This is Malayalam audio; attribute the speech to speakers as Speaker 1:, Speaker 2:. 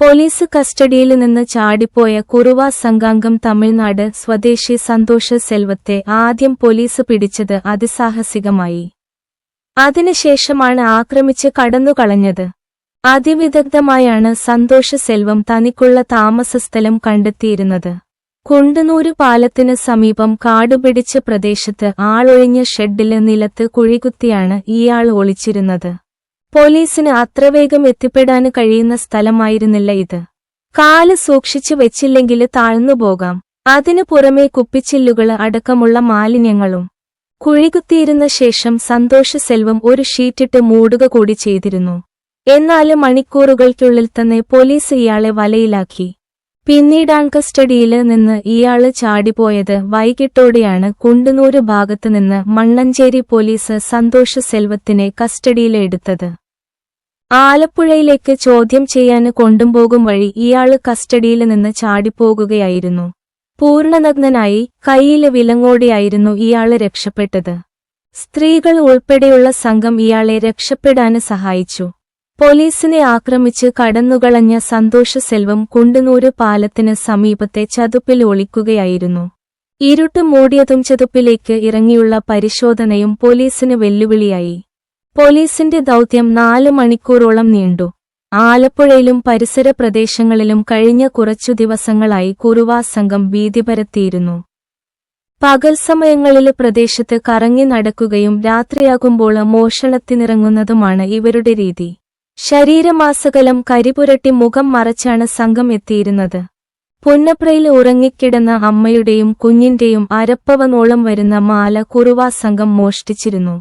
Speaker 1: പോലീസ് കസ്റ്റഡിയിൽ നിന്ന് ചാടിപ്പോയ കുറുവ സംഘാംഗം തമിഴ്നാട് സ്വദേശി സന്തോഷ സെൽവത്തെ ആദ്യം പോലീസ് പിടിച്ചത് അതിസാഹസികമായി. അതിനുശേഷമാണ് ആക്രമിച്ച് കടന്നുകളഞ്ഞത്. അതിവിദഗ്ധമായാണ് സന്തോഷ സെൽവം തനിക്കുള്ള താമസസ്ഥലം കണ്ടെത്തിയിരുന്നത്. കുണ്ടനൂര് പാലത്തിന് സമീപം കാടുപിടിച്ച പ്രദേശത്ത് ആളൊഴിഞ്ഞ ഷെഡിൽ നിലത്ത് കുഴികുത്തിയാണ് ഇയാൾ ഒളിച്ചിരുന്നത്. പോലീസിന് അത്ര വേഗം എത്തിപ്പെടാൻ കഴിയുന്ന സ്ഥലമായിരുന്നില്ല ഇത്. കാൽ സൂക്ഷിച്ചു വെച്ചില്ലെങ്കിൽ താഴ്ന്നുപോകാം അതിനു പുറമെ കുപ്പിച്ചില്ലുകൾ അടക്കമുള്ള മാലിന്യങ്ങളും. കുഴികുത്തിയിരുന്ന ശേഷം സന്തോഷ സെൽവം ഒരു ഷീറ്റിട്ട് മൂടുക കൂടി ചെയ്തിരുന്നു. എന്നാൽ മണിക്കൂറുകൾക്കുള്ളിൽ തന്നെ പോലീസ് ഇയാളെ വലയിലാക്കി. പിന്നീടാൺ കസ്റ്റഡിയിൽ നിന്ന് ഇയാൾ ചാടിപ്പോയത്. വൈകിട്ടോടെയാണ് കുണ്ടുനൂര് ഭാഗത്തുനിന്ന് മണ്ണഞ്ചേരി പോലീസ് സന്തോഷ സെൽവത്തിനെ കസ്റ്റഡിയിലെടുത്തത് ആലപ്പുഴയിലേക്ക് ചോദ്യം ചെയ്യാന് കൊണ്ടുപോകും വഴി ഇയാൾ കസ്റ്റഡിയിൽ നിന്ന് ചാടിപ്പോകുകയായിരുന്നു. പൂർണനഗ്നനായി കൈയിൽ വിലങ്ങോടിയായിരുന്നു ഇയാൾ രക്ഷപ്പെട്ടത്. സ്ത്രീകൾ ഉൾപ്പെടെയുള്ള സംഘം ഇയാളെ രക്ഷപ്പെടാന് സഹായിച്ചു. പോലീസിനെ ആക്രമിച്ച് കടന്നുകളഞ്ഞ സന്തോഷ സെൽവം കുണ്ടുനൂര് പാലത്തിന് സമീപത്തെ ചതുപ്പിൽ ഒളിക്കുകയായിരുന്നു. ഇരുട്ട് മൂടിയതും ചതുപ്പിലേക്ക് ഇറങ്ങിയുള്ള പരിശോധനയും പോലീസിന് വെല്ലുവിളിയായി. പോലീസിന്റെ ദൗത്യം നാലു മണിക്കൂറോളം നീണ്ടു. ആലപ്പുഴയിലും പരിസര പ്രദേശങ്ങളിലും കഴിഞ്ഞ കുറച്ചു ദിവസങ്ങളായി കുറുവാ സംഘം ഭീതി പരത്തിയിരുന്നു പകൽ സമയങ്ങളിൽ പ്രദേശത്ത് കറങ്ങി നടക്കുകയും രാത്രിയാകുമ്പോൾ മോഷണത്തിനിറങ്ങുന്നതുമാണ് ഇവരുടെ രീതി. ശരീരമാസകലം കരിപുരട്ടി മുഖം മറച്ചാണ് സംഘം എത്തിയിരുന്നത്. പുന്നപ്രയിൽ ഉറങ്ങിക്കിടന്ന അമ്മയുടെയും കുഞ്ഞിന്റെയും അരപ്പവനോളം വരുന്ന മാല കുറുവാ സംഘം മോഷ്ടിച്ചിരുന്നു.